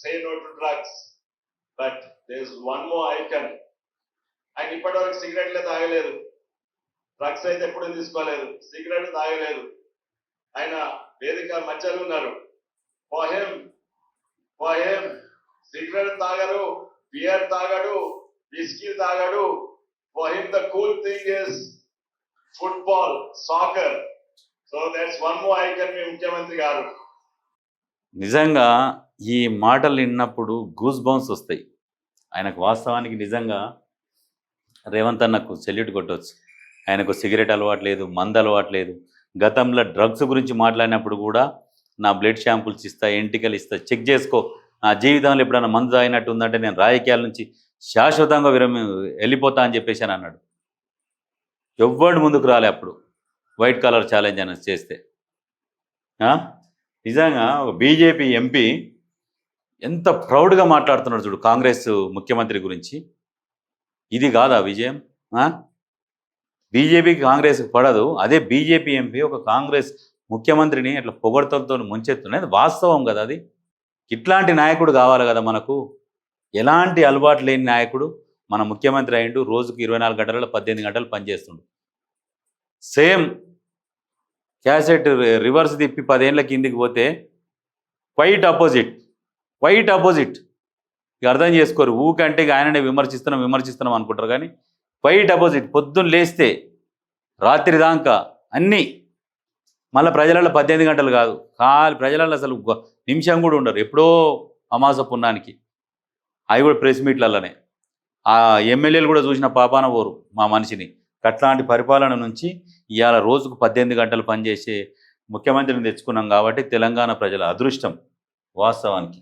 say no to drugs. But there's one more icon ఆయన ఇప్పటివరకు సిగరెట్లే తాగలేదు. డ్రగ్స్ అయితే ఎప్పుడు తీసుకోలేదు. సిగరెట్ తాగలేదు. ఆయన వేదిక మధ్యలో ఉన్నారు. పోహెం పోహెం సిగరెట్ తాగడు బియర్ తాగడు విస్కీ తాగడు. For him the cool thing is football soccer so that's one more icon మీ ముఖ్యమంత్రి గారు. నిజంగా ఈ మాటలు విన్నప్పుడు గూస్ బౌన్స్ వస్తాయి. ఆయనకు వాస్తవానికి నిజంగా రేవంత్ అన్నకు సెల్యూట్ కొట్టవచ్చు ఆయనకు సిగరెట్ అలవాటు లేదు మందు అలవాటు లేదు. గతంలో డ్రగ్స్ గురించి మాట్లాడినప్పుడు కూడా నా బ్లడ్ షాంపుల్స్ ఇస్తా ఎంటికలు ఇస్తా చెక్ చేసుకో. నా జీవితంలో ఎప్పుడైనా మందు తాగినట్టు ఉందంటే నేను రాజకీయాల నుంచి శాశ్వతంగా విరమి వెళ్ళిపోతా అని చెప్పేసి అని అన్నాడు. ఎవ్వడు ముందుకు రాలే అప్పుడు? వైట్ కలర్ ఛాలెంజ్ అని చేస్తే. నిజంగా ఒక బీజేపీ ఎంపీ ఎంత ప్రౌడ్గా మాట్లాడుతున్నాడు చూడు కాంగ్రెస్ ముఖ్యమంత్రి గురించి. ఇది కాదా విజయం? బీజేపీకి కాంగ్రెస్కి పడదు. అదే బీజేపీ ఎంపీ ఒక కాంగ్రెస్ ముఖ్యమంత్రిని అట్లా పొగడతలతో ముంచెత్తున్నది వాస్తవం కదా అది? ఇట్లాంటి నాయకుడు కావాలి కదా మనకు. ఎలాంటి అలవాటు లేని నాయకుడు మన ముఖ్యమంత్రి అయిండు. రోజుకు ఇరవై నాలుగు గంటలలో పద్దెనిమిది గంటలు పనిచేస్తుండు. సేమ్ క్యాసెట్ రివర్స్ తిప్పి పదేళ్ళ కిందికి పోతే క్వైట్ అపోజిట్ వైట్ అపోజిట్ ఇక అర్థం చేసుకోరు. ఊకంటే ఇక ఆయననే విమర్శిస్తున్నాం విమర్శిస్తున్నాం అనుకుంటారు కానీ వైట్ అపోజిట్ పొద్దున్న లేస్తే రాత్రి దాకా అన్నీ మళ్ళీ ప్రజలలో పద్దెనిమిది గంటలు కాదు. కాలి ప్రజలలో అసలు నిమిషం కూడా ఉండరు. ఎప్పుడో అమాస పున్నానికి. అవి కూడా ప్రెస్ మీట్లలోనే ఆ ఎమ్మెల్యేలు కూడా చూసిన పాపాన పోరు మా మనిషిని. అట్లాంటి పరిపాలన నుంచి ఇవాళ రోజుకు పద్దెనిమిది గంటలు పనిచేసే ముఖ్యమంత్రిని తెచ్చుకున్నాం కాబట్టి తెలంగాణ ప్రజల అదృష్టం వాస్తవానికి.